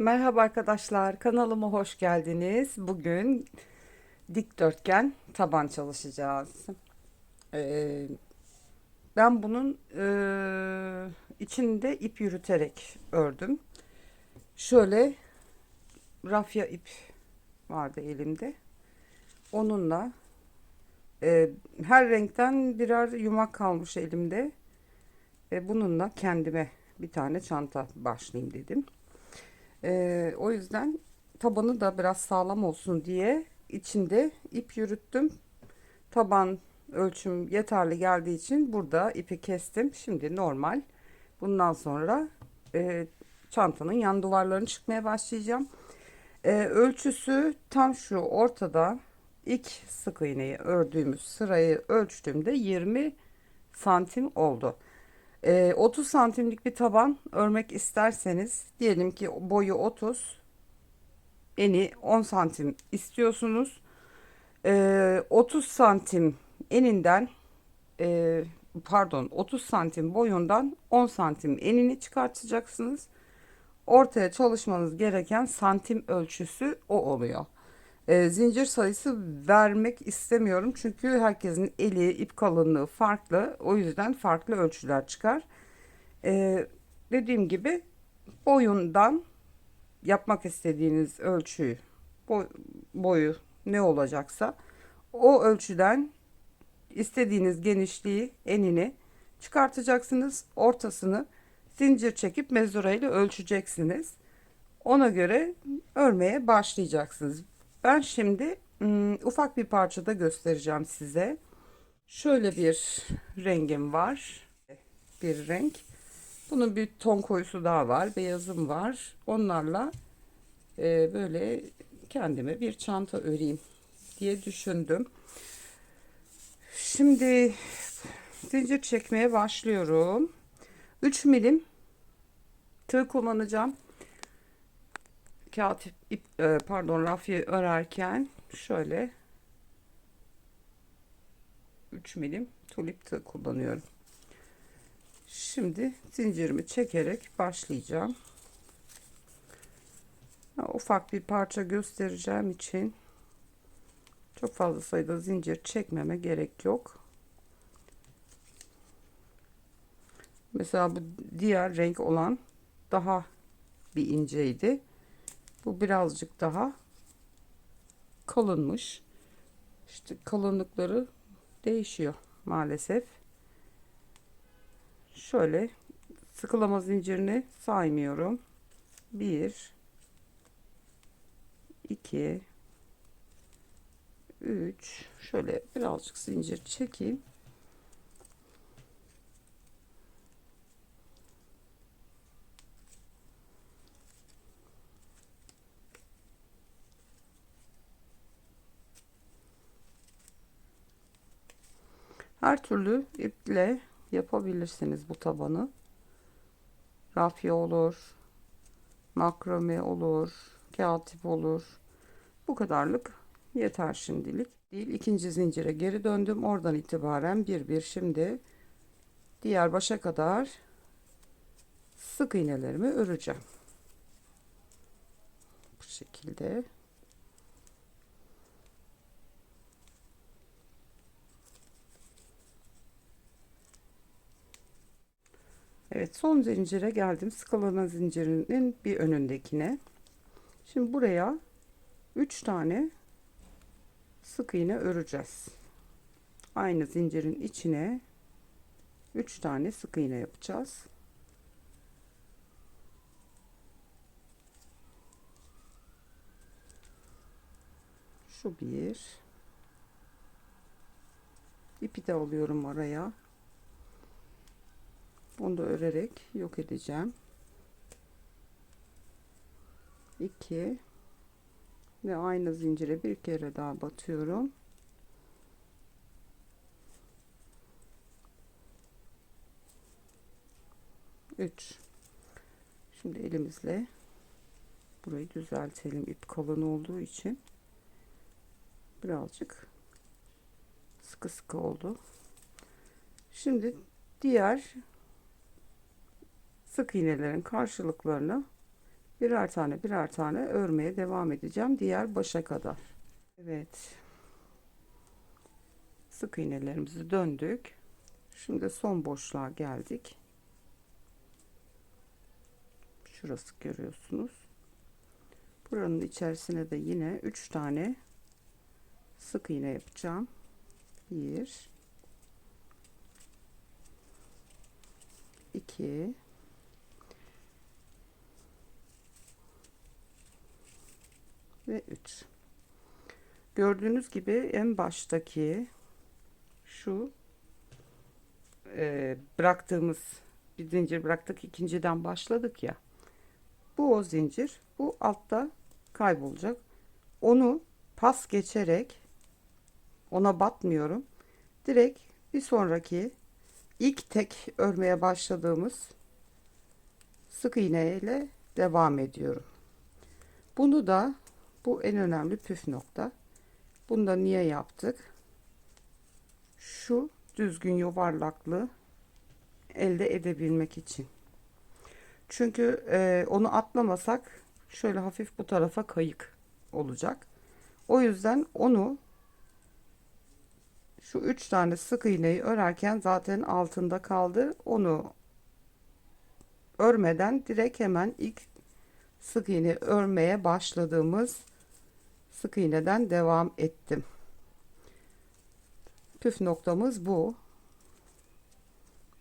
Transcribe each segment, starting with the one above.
Merhaba arkadaşlar, kanalıma hoş geldiniz. Bugün dikdörtgen taban çalışacağız. Ee, ben bunun e, içinde ip yürüterek ördüm. Şöyle rafya ip vardı elimde. Onunla e, her renkten birer yumak kalmış elimde. E, bununla kendime bir tane çanta başlayayım dedim. Ee, o yüzden tabanı da biraz sağlam olsun diye içinde ip yürüttüm. Taban ölçüm yeterli geldiği için burada ipi kestim. Şimdi normal. Bundan sonra e, çantanın yan duvarlarını çıkmaya başlayacağım. E, ölçüsü tam şu ortada ilk sık iğneyi ördüğümüz sırayı ölçtüğümde 20 santim oldu. E, 30 santimlik bir taban örmek isterseniz diyelim ki boyu 30 eni 10 santim istiyorsunuz. E, 30 santim eninden e, pardon 30 santim boyundan 10 santim enini çıkartacaksınız. Ortaya çalışmanız gereken santim ölçüsü o oluyor. E, zincir sayısı vermek istemiyorum. Çünkü herkesin eli ip kalınlığı farklı. O yüzden farklı ölçüler çıkar. E, dediğim gibi boyundan yapmak istediğiniz ölçüyü boy, boyu ne olacaksa o ölçüden istediğiniz genişliği enini çıkartacaksınız. Ortasını zincir çekip mezura ile ölçeceksiniz. Ona göre örmeye başlayacaksınız ben şimdi ım, ufak bir parçada göstereceğim size. Şöyle bir rengim var. Bir renk. Bunun bir ton koyusu daha var. Beyazım var. Onlarla e, böyle kendime bir çanta öreyim diye düşündüm. Şimdi zincir çekmeye başlıyorum. 3 milim tığ kullanacağım kağıt ip e, pardon rafyayı örerken şöyle 3 milim tulip tığ kullanıyorum. Şimdi zincirimi çekerek başlayacağım. Ufak bir parça göstereceğim için çok fazla sayıda zincir çekmeme gerek yok. Mesela bu diğer renk olan daha bir inceydi. Bu birazcık daha kalınmış. İşte kalınlıkları değişiyor maalesef. Şöyle sıkılama zincirini saymıyorum. 1 2 3 şöyle birazcık zincir çekeyim. Her türlü iple yapabilirsiniz bu tabanı. Rafya olur, makrame olur, kağıt ip olur. Bu kadarlık yeter şimdilik. Değil ikinci zincire geri döndüm. Oradan itibaren bir bir şimdi diğer başa kadar sık iğnelerimi öreceğim. Bu şekilde. Evet son zincire geldim. Sıkılama zincirinin bir önündekine. Şimdi buraya 3 tane sık iğne öreceğiz. Aynı zincirin içine 3 tane sık iğne yapacağız. Şu bir. İpi de alıyorum araya. Onu da örerek yok edeceğim. 2 ve aynı zincire bir kere daha batıyorum. Üç. Şimdi elimizle burayı düzeltelim. İp kalın olduğu için birazcık sıkı sıkı oldu. Şimdi diğer sık iğnelerin karşılıklarını birer tane birer tane örmeye devam edeceğim diğer başa kadar. Evet. Sık iğnelerimizi döndük. Şimdi son boşluğa geldik. Şurası görüyorsunuz. Buranın içerisine de yine 3 tane sık iğne yapacağım. 1 2 ve 3 gördüğünüz gibi en baştaki şu e, bıraktığımız bir zincir bıraktık ikinciden başladık ya. Bu o zincir bu altta kaybolacak. Onu pas geçerek ona batmıyorum direkt bir sonraki ilk tek örmeye başladığımız sık iğne ile devam ediyorum. Bunu da bu en önemli püf nokta. Bunu da niye yaptık? Şu düzgün yuvarlaklığı elde edebilmek için. Çünkü e, onu atlamasak şöyle hafif bu tarafa kayık olacak. O yüzden onu şu üç tane sık iğneyi örerken zaten altında kaldı. Onu örmeden direkt hemen ilk sık iğne örmeye başladığımız sık iğneden devam ettim. Püf noktamız bu.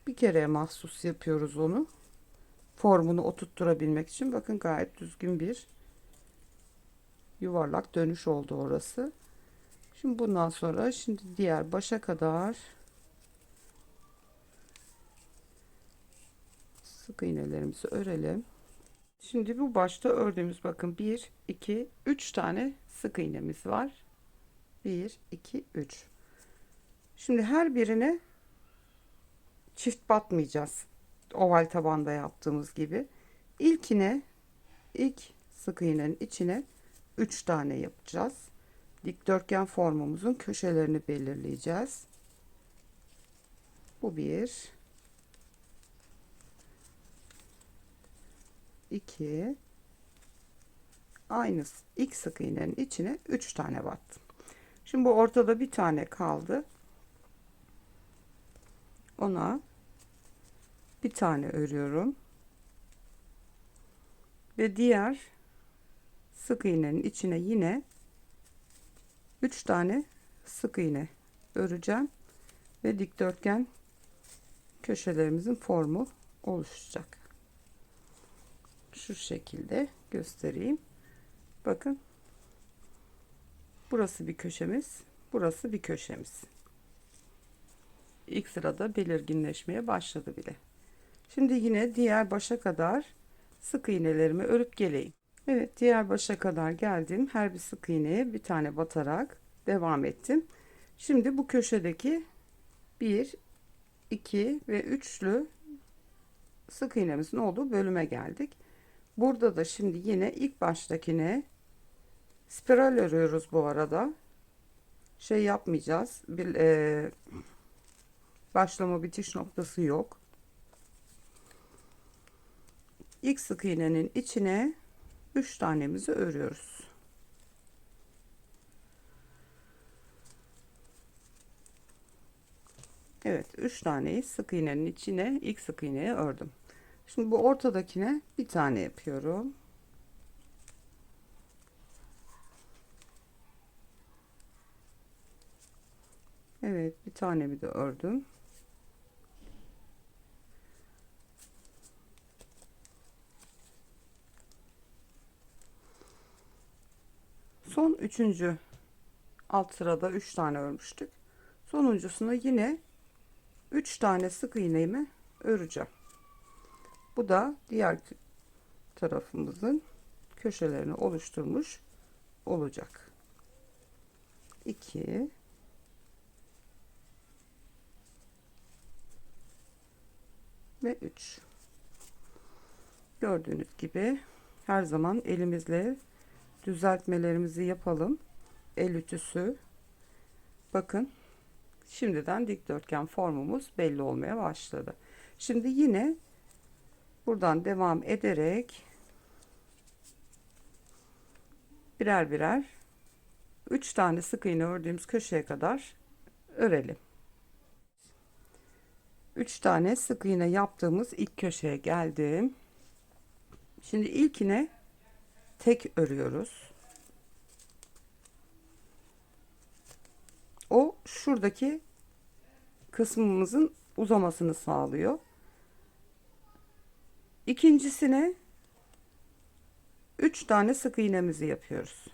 Bir kere mahsus yapıyoruz onu. Formunu oturtturabilmek için. Bakın gayet düzgün bir yuvarlak dönüş oldu orası. Şimdi bundan sonra şimdi diğer başa kadar sık iğnelerimizi örelim. Şimdi bu başta ördüğümüz bakın 1 2 3 tane sık iğnemiz var. 1 2 3. Şimdi her birine çift batmayacağız. Oval tabanda yaptığımız gibi. İlkine ilk sık iğnenin içine 3 tane yapacağız dikdörtgen formumuzun köşelerini belirleyeceğiz. Bu bir. İki. Aynı ilk sık iğnenin içine üç tane battım. Şimdi bu ortada bir tane kaldı. Ona bir tane örüyorum. Ve diğer sık iğnenin içine yine 3 tane sık iğne öreceğim ve dikdörtgen köşelerimizin formu oluşacak. Şu şekilde göstereyim. Bakın. Burası bir köşemiz, burası bir köşemiz. İlk sırada belirginleşmeye başladı bile. Şimdi yine diğer başa kadar sık iğnelerimi örüp geleyim. Evet diğer başa kadar geldim. Her bir sık iğneye bir tane batarak devam ettim. Şimdi bu köşedeki 1, 2 ve 3'lü sık iğnemizin olduğu bölüme geldik. Burada da şimdi yine ilk baştakine spiral örüyoruz bu arada. Şey yapmayacağız. Bir e, başlama bitiş noktası yok. İlk sık iğnenin içine 3 tanemizi örüyoruz. Evet 3 taneyi sık iğnenin içine ilk sık iğneye ördüm. Şimdi bu ortadakine bir tane yapıyorum. Evet bir tanemi de ördüm. Son üçüncü alt sırada üç tane örmüştük. Sonuncusunu yine üç tane sık iğnemi öreceğim. Bu da diğer tarafımızın köşelerini oluşturmuş olacak. 2 ve 3 gördüğünüz gibi her zaman elimizle düzeltmelerimizi yapalım. El ütüsü. Bakın şimdiden dikdörtgen formumuz belli olmaya başladı. Şimdi yine buradan devam ederek birer birer 3 tane sık iğne ördüğümüz köşeye kadar örelim. 3 tane sık iğne yaptığımız ilk köşeye geldim. Şimdi ilkine tek örüyoruz. O şuradaki kısmımızın uzamasını sağlıyor. İkincisine 3 tane sık iğnemizi yapıyoruz.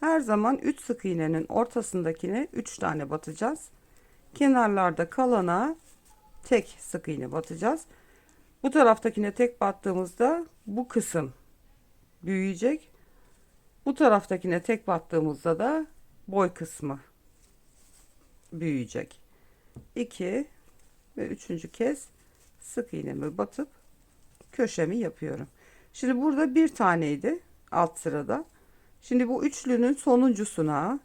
Her zaman 3 sık iğnenin ortasındakine 3 tane batacağız. Kenarlarda kalana tek sık iğne batacağız. Bu taraftakine tek battığımızda bu kısım büyüyecek. Bu taraftakine tek battığımızda da boy kısmı büyüyecek. 2 ve üçüncü kez sık iğnemi batıp köşemi yapıyorum. Şimdi burada bir taneydi alt sırada. Şimdi bu üçlünün sonuncusuna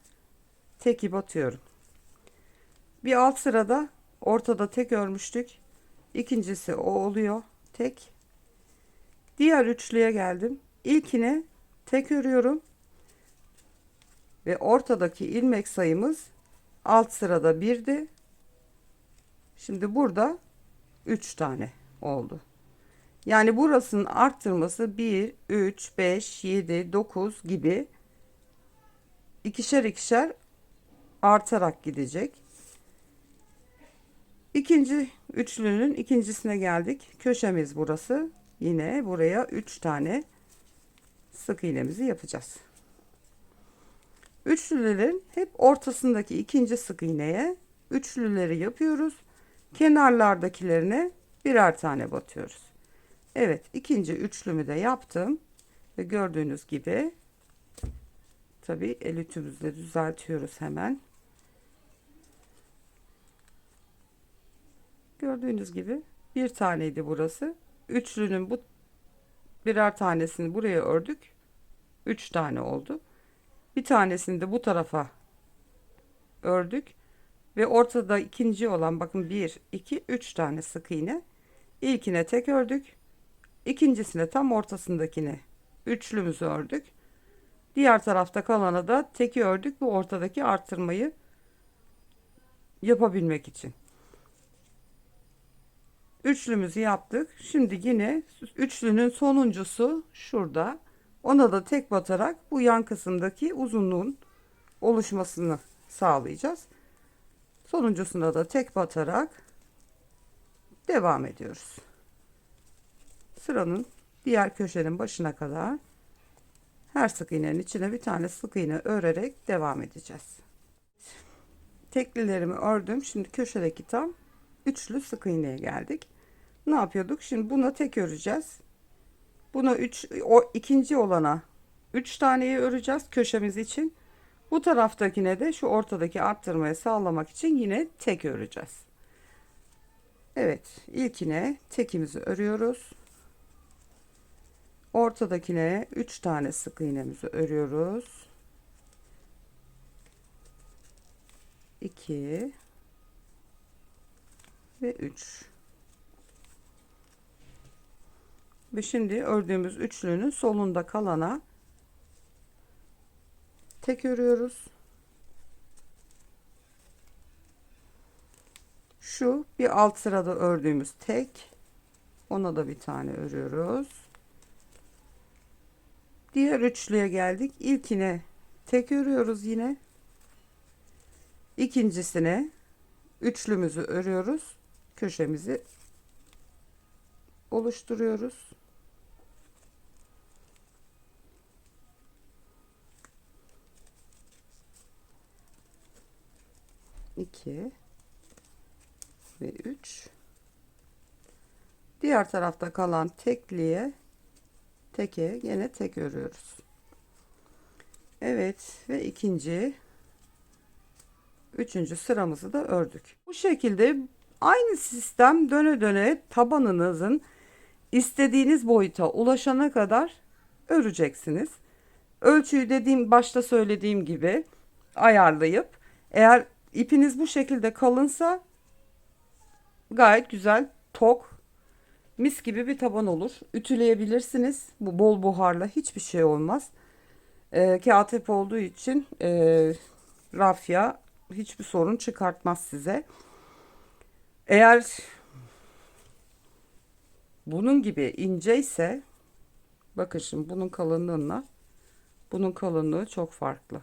teki batıyorum. Bir alt sırada ortada tek örmüştük. İkincisi o oluyor. Tek. Diğer üçlüye geldim. İlkine tek örüyorum. Ve ortadaki ilmek sayımız alt sırada birdi. Şimdi burada 3 tane oldu. Yani burasının arttırması 1, 3, 5, 7, 9 gibi ikişer ikişer artarak gidecek. İkinci üçlünün ikincisine geldik. Köşemiz burası. Yine buraya 3 tane sık iğnemizi yapacağız. Üçlülerin hep ortasındaki ikinci sık iğneye üçlüleri yapıyoruz. Kenarlardakilerine birer tane batıyoruz. Evet ikinci üçlümü de yaptım. Ve gördüğünüz gibi tabi el ütümüzle düzeltiyoruz hemen. Gördüğünüz gibi bir taneydi burası. Üçlünün bu birer tanesini buraya ördük. Üç tane oldu. Bir tanesini de bu tarafa ördük. Ve ortada ikinci olan bakın bir, iki, üç tane sık iğne. İlkine tek ördük. İkincisine tam ortasındakine üçlümüzü ördük. Diğer tarafta kalana da teki ördük bu ortadaki arttırmayı yapabilmek için. Üçlümüzü yaptık. Şimdi yine üçlünün sonuncusu şurada. Ona da tek batarak bu yan kısımdaki uzunluğun oluşmasını sağlayacağız. Sonuncusuna da tek batarak devam ediyoruz. Sıranın diğer köşenin başına kadar her sık iğnenin içine bir tane sık iğne örerek devam edeceğiz. Teklilerimi ördüm. Şimdi köşedeki tam üçlü sık iğneye geldik. Ne yapıyorduk? Şimdi buna tek öreceğiz. Buna 3 o ikinci olana 3 taneyi öreceğiz köşemiz için. Bu taraftakine de şu ortadaki arttırmayı sağlamak için yine tek öreceğiz. Evet, ilkine tekimizi örüyoruz. Ortadakine 3 tane sık iğnemizi örüyoruz. 2 ve 3. Ve şimdi ördüğümüz üçlünün solunda kalana tek örüyoruz. Şu bir alt sırada ördüğümüz tek. Ona da bir tane örüyoruz. Diğer üçlüye geldik. İlkine tek örüyoruz yine. İkincisine üçlümüzü örüyoruz. Köşemizi oluşturuyoruz. 2 ve 3 diğer tarafta kalan tekliğe teke yine tek örüyoruz. Evet ve ikinci üçüncü sıramızı da ördük. Bu şekilde aynı sistem döne döne tabanınızın istediğiniz boyuta ulaşana kadar öreceksiniz. Ölçüyü dediğim başta söylediğim gibi ayarlayıp eğer İpiniz bu şekilde kalınsa gayet güzel tok mis gibi bir taban olur. Ütüleyebilirsiniz. Bu bol buharla hiçbir şey olmaz. E, kağıt hep olduğu için e, rafya hiçbir sorun çıkartmaz size. Eğer bunun gibi ince ise bakın şimdi bunun kalınlığına bunun kalınlığı çok farklı.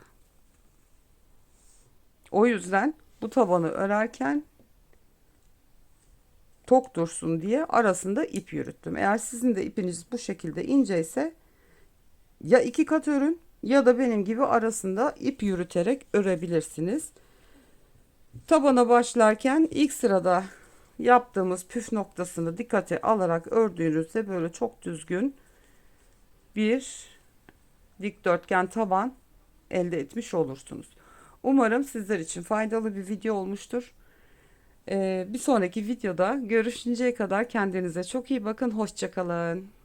O yüzden bu tabanı örerken tok dursun diye arasında ip yürüttüm. Eğer sizin de ipiniz bu şekilde ince ise ya iki kat örün ya da benim gibi arasında ip yürüterek örebilirsiniz. Tabana başlarken ilk sırada yaptığımız püf noktasını dikkate alarak ördüğünüzde böyle çok düzgün bir dikdörtgen taban elde etmiş olursunuz. Umarım sizler için faydalı bir video olmuştur. Ee, bir sonraki videoda görüşünceye kadar kendinize çok iyi bakın. Hoşçakalın.